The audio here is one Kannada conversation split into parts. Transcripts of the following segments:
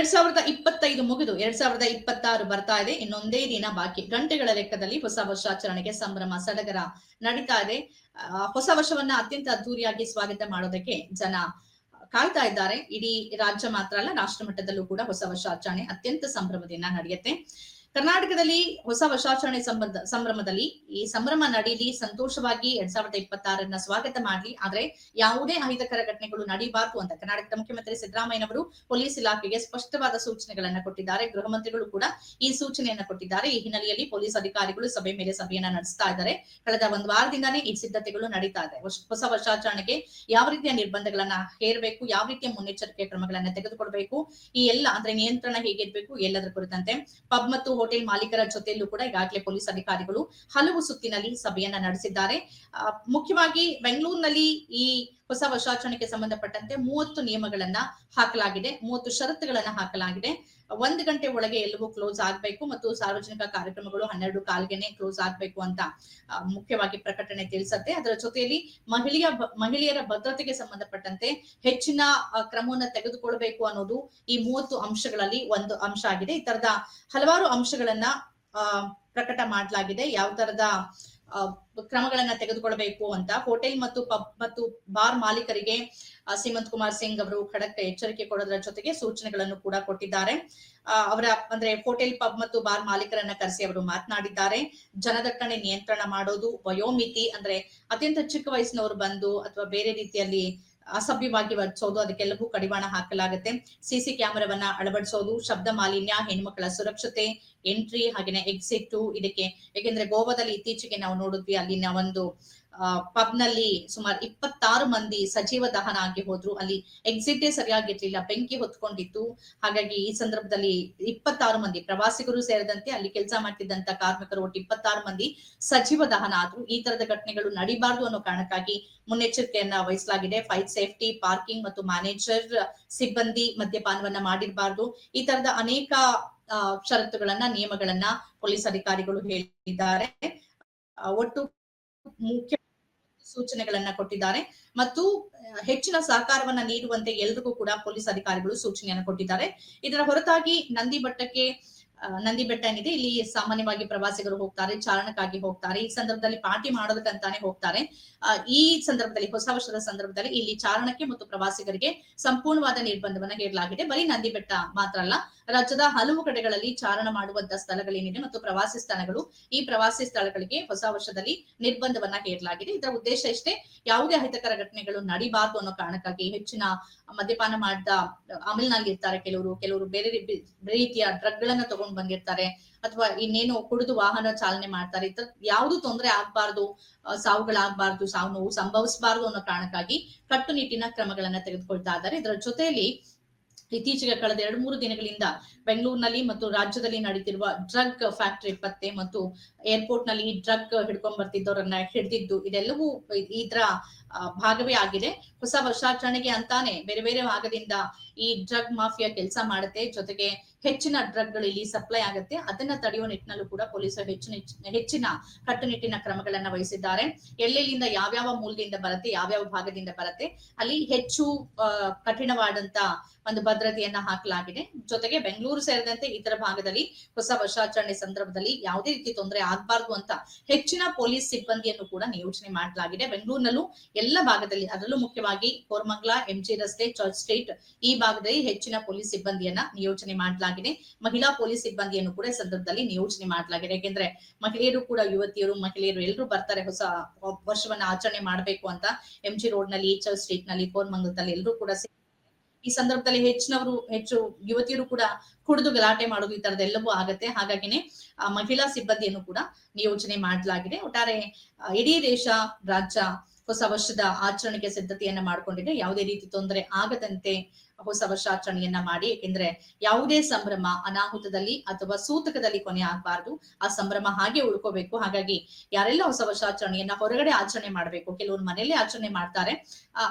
ಎರಡ್ ಸಾವಿರದ ಇಪ್ಪತ್ತೈದು ಮುಗಿದು ಎರಡ್ ಸಾವಿರದ ಇಪ್ಪತ್ತಾರು ಬರ್ತಾ ಇದೆ. ಇನ್ನೊಂದೇ ದಿನ ಬಾಕಿ. ಗಂಟೆಗಳ ಲೆಕ್ಕದಲ್ಲಿ ಹೊಸ ವರ್ಷಾಚರಣೆಗೆ ಸಂಭ್ರಮ ಸಡಗರ ನಡೀತಾ ಇದೆ. ಹೊಸ ವರ್ಷವನ್ನ ಅತ್ಯಂತ ಅದ್ದೂರಿಯಾಗಿ ಸ್ವಾಗತ ಮಾಡೋದಕ್ಕೆ ಜನ ಕಾಯ್ತಾ ಇದ್ದಾರೆ. ಇಡೀ ರಾಜ್ಯ ಮಾತ್ರ ಅಲ್ಲ ರಾಷ್ಟ್ರ ಮಟ್ಟದಲ್ಲೂ ಕೂಡ ಹೊಸ ವರ್ಷಾಚರಣೆ ಅತ್ಯಂತ ಸಂಭ್ರಮದಿಂದ ನಡೆಯುತ್ತೆ. ಕರ್ನಾಟಕದಲ್ಲಿ ಹೊಸ ವರ್ಷಾಚರಣೆ ಸಂಬಂಧ, ಸಂಭ್ರಮದಲ್ಲಿ ಈ ಸಂಭ್ರಮ ನಡೀಲಿ, ಸಂತೋಷವಾಗಿ ಎರಡ್ ಸಾವಿರದ ಇಪ್ಪತ್ತಾರನ್ನ ಸ್ವಾಗತ ಮಾಡ್ಲಿ. ಆದ್ರೆ ಯಾವುದೇ ಅಹಿತಕರ ಘಟನೆಗಳು ನಡೀಬಾರದು ಅಂತ ಕರ್ನಾಟಕದ ಮುಖ್ಯಮಂತ್ರಿ ಸಿದ್ದರಾಮಯ್ಯನವರು ಪೊಲೀಸ್ ಇಲಾಖೆಗೆ ಸ್ಪಷ್ಟವಾದ ಸೂಚನೆಗಳನ್ನ ಕೊಟ್ಟಿದ್ದಾರೆ. ಗೃಹ ಮಂತ್ರಿಗಳು ಕೂಡ ಈ ಸೂಚನೆಯನ್ನ ಕೊಟ್ಟಿದ್ದಾರೆ. ಈ ಹಿನ್ನೆಲೆಯಲ್ಲಿ ಪೊಲೀಸ್ ಅಧಿಕಾರಿಗಳು ಸಭೆ ಮೇಲೆ ಸಭೆಯನ್ನ ನಡೆಸ್ತಾ ಇದ್ದಾರೆ. ಕಳೆದ ಒಂದು ವಾರದಿಂದಾನೇ ಈ ಸಿದ್ಧತೆಗಳು ನಡೀತಾ ಇದೆ. ಹೊಸ ವರ್ಷಾಚರಣೆಗೆ ಯಾವ ರೀತಿಯ ನಿರ್ಬಂಧಗಳನ್ನ ಹೇರಬೇಕು, ಯಾವ ರೀತಿಯ ಮುನ್ನೆಚ್ಚರಿಕೆ ಕ್ರಮಗಳನ್ನ ತೆಗೆದುಕೊಳ್ಬೇಕು, ಈ ಎಲ್ಲ ಅಂದ್ರೆ ನಿಯಂತ್ರಣ ಹೇಗಿರ್ಬೇಕು ಎಲ್ಲದರ ಕುರಿತಂತೆ ಪಬ್ ಮತ್ತು ಹೋಟೆಲ್ ಮಾಲೀಕರ ಜೊತೆಯಲ್ಲೂ ಕೂಡ ಈಗಾಗಲೇ ಪೊಲೀಸ್ ಅಧಿಕಾರಿಗಳು ಹಲವು ಸುತ್ತಿನಲ್ಲಿ ಸಭೆಯನ್ನ ನಡೆಸಿದ್ದಾರೆ. ಮುಖ್ಯವಾಗಿ ಬೆಂಗಳೂರಿನಲ್ಲಿ ಈ ಹೊಸ ವರ್ಷಾಚರಣೆಗೆ ಸಂಬಂಧಪಟ್ಟಂತೆ ಮೂವತ್ತು ನಿಯಮಗಳನ್ನ ಹಾಕಲಾಗಿದೆ, ಮೂವತ್ತು ಷರತ್ತುಗಳನ್ನ ಹಾಕಲಾಗಿದೆ. ಒಂದು ಗಂಟೆ ಒಳಗೆ ಎಲ್ಲವೂ ಕ್ಲೋಸ್ ಆಗ್ಬೇಕು ಮತ್ತು ಸಾರ್ವಜನಿಕ ಕಾರ್ಯಕ್ರಮಗಳು ಹನ್ನೆರಡು ಕಾಲ್ಗೆನೆ ಕ್ಲೋಸ್ ಆಗ್ಬೇಕು ಅಂತ ಮುಖ್ಯವಾಗಿ ಪ್ರಕಟಣೆ ತಿಳಿಸತ್ತೆ. ಅದರ ಜೊತೆಯಲ್ಲಿ ಮಹಿಳೆಯ ಮಹಿಳೆಯರ ಭದ್ರತೆಗೆ ಸಂಬಂಧಪಟ್ಟಂತೆ ಹೆಚ್ಚಿನ ಕ್ರಮವನ್ನು ತೆಗೆದುಕೊಳ್ಬೇಕು ಅನ್ನೋದು ಈ ಮೂವತ್ತು ಅಂಶಗಳಲ್ಲಿ ಒಂದು ಅಂಶ ಆಗಿದೆ. ಈ ತರದ ಹಲವಾರು ಅಂಶಗಳನ್ನ ಪ್ರಕಟ ಮಾಡಲಾಗಿದೆ. ಯಾವ ತರದ ಕ್ರಮಗಳನ್ನ ತೆಗೆದುಕೊಳ್ಬೇಕು ಅಂತ ಹೋಟೆಲ್ ಮತ್ತು ಪಬ್ ಮತ್ತು ಬಾರ್ ಮಾಲೀಕರಿಗೆ ಸೀಮಂತ್ ಕುಮಾರ್ ಸಿಂಗ್ ಅವರು ಖಡಕ್ ಎಚ್ಚರಿಕೆ ಕೊಡೋದ್ರ ಜೊತೆಗೆ ಸೂಚನೆಗಳನ್ನು ಕೂಡ ಕೊಟ್ಟಿದ್ದಾರೆ. ಅವರ, ಅಂದ್ರೆ ಹೋಟೆಲ್, ಪಬ್ ಮತ್ತು ಬಾರ್ ಮಾಲೀಕರನ್ನ ಕರೆಸಿ ಅವರು ಮಾತನಾಡಿದ್ದಾರೆ. ಜನದಟ್ಟಣೆ ನಿಯಂತ್ರಣ ಮಾಡೋದು, ವಯೋಮಿತಿ, ಅಂದ್ರೆ ಅತ್ಯಂತ ಚಿಕ್ಕ ವಯಸ್ಸಿನವರು ಬಂದು ಅಥವಾ ಬೇರೆ ರೀತಿಯಲ್ಲಿ ಅಸಭ್ಯವಾಗಿ ವರ್ತಿಸೋದು ಅದಕ್ಕೆಲ್ಲವೂ ಕಡಿವಾಣ ಹಾಕಲಾಗುತ್ತೆ. ಸಿಸಿ ಕ್ಯಾಮೆರಾವನ್ನ ಅಳವಡಿಸೋದು, ಶಬ್ದ ಮಾಲಿನ್ಯ ಹೆಣ್ಮಕ್ಕಳ ಸುರಕ್ಷತೆ ಎಂಟ್ರಿ ಹಾಗೇನೆ ಎಕ್ಸಿಟ್ ಇದಕ್ಕೆ ಯಾಕೆಂದ್ರೆ ಗೋವಾದಲ್ಲಿ ಇತ್ತೀಚೆಗೆ ನಾವು ನೋಡಿದ್ವಿ ಅಲ್ಲಿನ ಒಂದು ಪಬ್ನಲ್ಲಿ ಸುಮಾರು ಇಪ್ಪತ್ತಾರು ಮಂದಿ ಸಜೀವ ದಹನ ಆಗಿ ಹೋದ್ರು. ಅಲ್ಲಿ ಎಕ್ಸಿಟೇ ಸರಿಯಾಗಿರ್ಲಿಲ್ಲ ಬೆಂಕಿ ಹೊತ್ಕೊಂಡಿತ್ತು. ಹಾಗಾಗಿ ಈ ಸಂದರ್ಭದಲ್ಲಿ ಇಪ್ಪತ್ತಾರು ಮಂದಿ ಪ್ರವಾಸಿಗರು ಸೇರಿದಂತೆ ಅಲ್ಲಿ ಕೆಲಸ ಮಾಡ್ತಿದ್ದಂತ ಕಾರ್ಮಿಕರು ಒಟ್ಟು ಇಪ್ಪತ್ತಾರು ಮಂದಿ ಸಜೀವ ದಹನ ಆದ್ರು. ಈ ತರದ ಘಟನೆಗಳು ನಡಿಬಾರ್ದು ಅನ್ನೋ ಕಾರಣಕ್ಕಾಗಿ ಮುನ್ನೆಚ್ಚರಿಕೆಯನ್ನ ವಹಿಸಲಾಗಿದೆ. ಫೈರ್ ಸೇಫ್ಟಿ ಪಾರ್ಕಿಂಗ್ ಮತ್ತು ಮ್ಯಾನೇಜರ್ ಸಿಬ್ಬಂದಿ ಮದ್ಯಪಾನವನ್ನ ಮಾಡಿರಬಾರ್ದು. ಈ ತರದ ಅನೇಕ ಷರತ್ತುಗಳನ್ನ, ನಿಯಮಗಳನ್ನ ಪೊಲೀಸ್ ಅಧಿಕಾರಿಗಳು ಹೇಳಿದ್ದಾರೆ. ಒಟ್ಟು ಮುಖ್ಯ ಸೂಚನೆಗಳನ್ನ ಕೊಟ್ಟಿದ್ದಾರೆ. ಮತ್ತು ಹೆಚ್ಚಿನ ಸಹಕಾರವನ್ನ ನೀಡುವಂತೆ ಎಲ್ರಿಗೂ ಕೂಡ ಪೊಲೀಸ್ ಅಧಿಕಾರಿಗಳು ಸೂಚನೆಯನ್ನ ಕೊಟ್ಟಿದ್ದಾರೆ. ಇದರ ಹೊರತಾಗಿ ನಂದಿ ಬೆಟ್ಟಕ್ಕೆ ನಂದಿ ಬೆಟ್ಟ ಏನಿದೆ, ಇಲ್ಲಿ ಸಾಮಾನ್ಯವಾಗಿ ಪ್ರವಾಸಿಗರು ಹೋಗ್ತಾರೆ ಚಾರಣಕ್ಕಾಗಿ ಹೋಗ್ತಾರೆ. ಈ ಸಂದರ್ಭದಲ್ಲಿ ಪಾರ್ಟಿ ಮಾಡೋದಕ್ಕಂತಾನೆ ಹೋಗ್ತಾರೆ. ಈ ಸಂದರ್ಭದಲ್ಲಿ, ಹೊಸ ವರ್ಷದ ಸಂದರ್ಭದಲ್ಲಿ ಇಲ್ಲಿ ಚಾರಣಕ್ಕೆ ಮತ್ತು ಪ್ರವಾಸಿಗರಿಗೆ ಸಂಪೂರ್ಣವಾದ ನಿರ್ಬಂಧವನ್ನ ಹೇರಲಾಗಿದೆ. ಬರೀ ನಂದಿ ಬೆಟ್ಟ ಮಾತ್ರ ಅಲ್ಲ ರಾಜ್ಯದ ಹಲವು ಕಡೆಗಳಲ್ಲಿ ಚಾರಣ ಮಾಡುವಂತಹ ಸ್ಥಳಗಳೇನಿದೆ ಮತ್ತು ಪ್ರವಾಸಿ ಸ್ಥಳಗಳು, ಈ ಪ್ರವಾಸಿ ಸ್ಥಳಗಳಿಗೆ ಹೊಸ ವರ್ಷದಲ್ಲಿ ನಿರ್ಬಂಧವನ್ನ ಹೇರಲಾಗಿದೆ. ಇದರ ಉದ್ದೇಶ ಇಷ್ಟೇ, ಯಾವುದೇ ಅಹಿತಕರ ಘಟನೆಗಳು ನಡಿಬಾರ್ದು ಅನ್ನೋ ಕಾರಣಕ್ಕಾಗಿ ಹೆಚ್ಚಿನ ಮದ್ಯಪಾನ ಮಾಡಿದ ಅಮಲ್ನಲ್ಲಿ ಇರ್ತಾರೆ ಕೆಲವರು. ಕೆಲವರು ಬೇರೆ ರೀತಿಯ ಡ್ರಗ್ ಗಳನ್ನ ತಗೊಂಡ್ ಬಂದಿರ್ತಾರೆ ಅಥವಾ ಇನ್ನೇನು ಕುಡಿದು ವಾಹನ ಚಾಲನೆ ಮಾಡ್ತಾರೆ. ಈ ಯಾವುದು ತೊಂದರೆ ಆಗ್ಬಾರ್ದು ಸಾವುಗಳಾಗ್ಬಾರ್ದು, ಸಾವು ನೋವು ಸಂಭವಿಸಬಾರ್ದು ಅನ್ನೋ ಕಾರಣಕ್ಕಾಗಿ ಕಟ್ಟುನಿಟ್ಟಿನ ಕ್ರಮಗಳನ್ನ ತೆಗೆದುಕೊಳ್ತಾ ಇದ್ದಾರೆ. ಇದರ ಜೊತೆಯಲ್ಲಿ ಇತ್ತೀಚೆಗೆ ಕಳೆದ ಎರಡು ಮೂರು ದಿನಗಳಿಂದ ಬೆಂಗಳೂರಿನಲ್ಲಿ ಮತ್ತು ರಾಜ್ಯದಲ್ಲಿ ನಡೀತಿರುವ ಡ್ರಗ್ ಫ್ಯಾಕ್ಟರಿ ಪತ್ತೆ ಮತ್ತು ಏರ್ಪೋರ್ಟ್ನಲ್ಲಿ ಡ್ರಗ್ ಹಿಡ್ಕೊಂಡ್ ಬರ್ತಿದ್ದವರನ್ನ ಹಿಡಿದಿದ್ದು ಇದೆಲ್ಲವೂ ಇದರ ಭಾಗವೇ ಆಗಿದೆ. ಹೊಸ ವರ್ಷಾಚರಣೆಗೆ ಅಂತಾನೆ ಬೇರೆ ಬೇರೆ ಭಾಗದಿಂದ ಈ ಡ್ರಗ್ ಮಾಫಿಯಾ ಕೆಲಸ ಮಾಡುತ್ತೆ. ಜೊತೆಗೆ ಹೆಚ್ಚಿನ ಡ್ರಗ್ಗಳು ಇಲ್ಲಿ ಸಪ್ಲೈ ಆಗುತ್ತೆ. ಅದನ್ನ ತಡೆಯುವ ನಿಟ್ಟಿನಲ್ಲೂ ಕೂಡ ಪೊಲೀಸರು ಹೆಚ್ಚಿನ ಹೆಚ್ಚಿನ ಕಟ್ಟುನಿಟ್ಟಿನ ಕ್ರಮಗಳನ್ನ ವಹಿಸಿದ್ದಾರೆ. ಎಲ್ಲೆಲ್ಲಿಂದ ಯಾವ್ಯಾವ ಮೂಲದಿಂದ ಬರುತ್ತೆ, ಯಾವ್ಯಾವ ಭಾಗದಿಂದ ಬರುತ್ತೆ, ಅಲ್ಲಿ ಹೆಚ್ಚು ಕಠಿಣವಾದಂತ ಒಂದು ಭದ್ರತೆಯನ್ನ ಹಾಕಲಾಗಿದೆ. ಜೊತೆಗೆ ಬೆಂಗಳೂರು ಸೇರಿದಂತೆ ಇತರ ಭಾಗದಲ್ಲಿ ಹೊಸ ವರ್ಷಾಚರಣೆ ಸಂದರ್ಭದಲ್ಲಿ ಯಾವುದೇ ರೀತಿ ತೊಂದರೆ ಆಗಬಾರ್ದು ಅಂತ ಹೆಚ್ಚಿನ ಪೊಲೀಸ್ ಸಿಬ್ಬಂದಿಯನ್ನು ಕೂಡ ನಿಯೋಜನೆ ಮಾಡಲಾಗಿದೆ. ಬೆಂಗಳೂರಿನಲ್ಲೂ ಎಲ್ಲ ಭಾಗದಲ್ಲಿ, ಅದರಲ್ಲೂ ಮುಖ್ಯವಾಗಿ ಕೋರ್ಮಂಗ್ಲಾ ಎಂಜಿ ರಸ್ತೆ, ಚರ್ಚ್ ಸ್ಟ್ರೀಟ್ ಈ ಭಾಗದಲ್ಲಿ ಹೆಚ್ಚಿನ ಪೊಲೀಸ್ ಸಿಬ್ಬಂದಿಯನ್ನ ನಿಯೋಜನೆ ಮಾಡಲಾಗಿದೆ. ಮಹಿಳಾ ಪೊಲೀಸ್ ಸಿಬ್ಬಂದಿಯನ್ನು ಕೂಡ ಸಂದರ್ಭದಲ್ಲಿ ನಿಯೋಜನೆ ಮಾಡಲಾಗಿದೆ. ಯಾಕೆಂದ್ರೆ ಮಹಿಳೆಯರು ಕೂಡ, ಯುವತಿಯರು, ಮಹಿಳೆಯರು ಎಲ್ಲರೂ ಬರ್ತಾರೆ ಹೊಸ ವರ್ಷವನ್ನ ಆಚರಣೆ ಮಾಡಬೇಕು ಅಂತ ಎಂಜಿ ರೋಡ್ನಲ್ಲಿ ಚರ್ಚ್ ಸ್ಟ್ರೀಟ್ನಲ್ಲಿ, ಕೋರ್ಮಂಗಲದಲ್ಲಿ ಎಲ್ಲರೂ ಕೂಡ ಈ ಸಂದರ್ಭದಲ್ಲಿ ಹೆಚ್ಚಿನವರು, ಹೆಚ್ಚು ಯುವತಿಯರು ಕೂಡ ಕುಡಿದು ಗಲಾಟೆ ಮಾಡೋದು ಈ ತರದ ಎಲ್ಲವೂ ಆಗತ್ತೆ. ಹಾಗಾಗಿನೇ ಮಹಿಳಾ ಸಿಬ್ಬಂದಿಯನ್ನು ಕೂಡ ನಿಯೋಜನೆ ಮಾಡಲಾಗಿದೆ. ಒಟ್ಟಾರೆ ಇಡೀ ದೇಶ, ರಾಜ್ಯ ಹೊಸ ವರ್ಷದ ಆಚರಣೆಗೆ ಸಿದ್ಧತೆಯನ್ನ ಮಾಡಿಕೊಂಡಿದೆ. ಯಾವುದೇ ರೀತಿ ತೊಂದರೆ ಆಗದಂತೆ ಹೊಸ ವರ್ಷಾಚರಣೆಯನ್ನ ಮಾಡಿ, ಏಕೆಂದ್ರೆ ಯಾವುದೇ ಸಂಭ್ರಮ ಅನಾಹುತದಲ್ಲಿ ಅಥವಾ ಸೂತಕದಲ್ಲಿ ಕೊನೆ ಆಗ್ಬಾರ್ದು. ಆ ಸಂಭ್ರಮ ಹಾಗೆ ಉಳ್ಕೋಬೇಕು. ಹಾಗಾಗಿ ಯಾರೆಲ್ಲ ಹೊಸ ವರ್ಷಾಚರಣೆಯನ್ನ ಹೊರಗಡೆ ಆಚರಣೆ ಮಾಡಬೇಕು, ಕೆಲವರು ಮನೆಯಲ್ಲೇ ಆಚರಣೆ ಮಾಡ್ತಾರೆ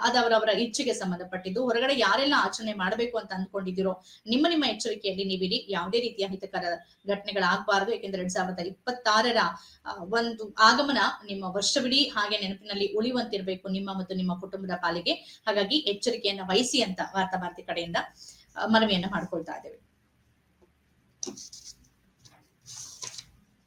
ಅದವರವರ ಇಚ್ಛೆಗೆ ಸಂಬಂಧಪಟ್ಟಿದ್ದು. ಹೊರಗಡೆ ಯಾರೆಲ್ಲ ಆಚರಣೆ ಮಾಡಬೇಕು ಅಂತ ಅಂದ್ಕೊಂಡಿದ್ದೀರೋ, ನಿಮ್ಮ ನಿಮ್ಮ ಎಚ್ಚರಿಕೆಯಲ್ಲಿ ನೀವಿಡಿ ಯಾವುದೇ ರೀತಿಯ ಹಿತಕರ ಘಟನೆಗಳಾಗಬಾರದು. ಏಕೆಂದ್ರೆ ಎರಡ್ ಸಾವಿರದ ಇಪ್ಪತ್ತಾರರ ಒಂದು ಆಗಮನ ನಿಮ್ಮ ವರ್ಷವಿಡೀ ಹಾಗೆ ನೆನಪಿನಲ್ಲಿ ಉಳಿಯುವಂತಿರ್ಬೇಕು ನಿಮ್ಮ ಮತ್ತು ನಿಮ್ಮ ಕುಟುಂಬದ ಪಾಲಿಗೆ. ಹಾಗಾಗಿ ಎಚ್ಚರಿಕೆಯನ್ನ ವಹಿಸಿ ಅಂತ ವಾರ್ತಾ ಕಡೆಯಿಂದ ಮನವಿಯನ್ನು ಮಾಡ್ಕೊಳ್ತಾ ಇದ್ದೇವೆ.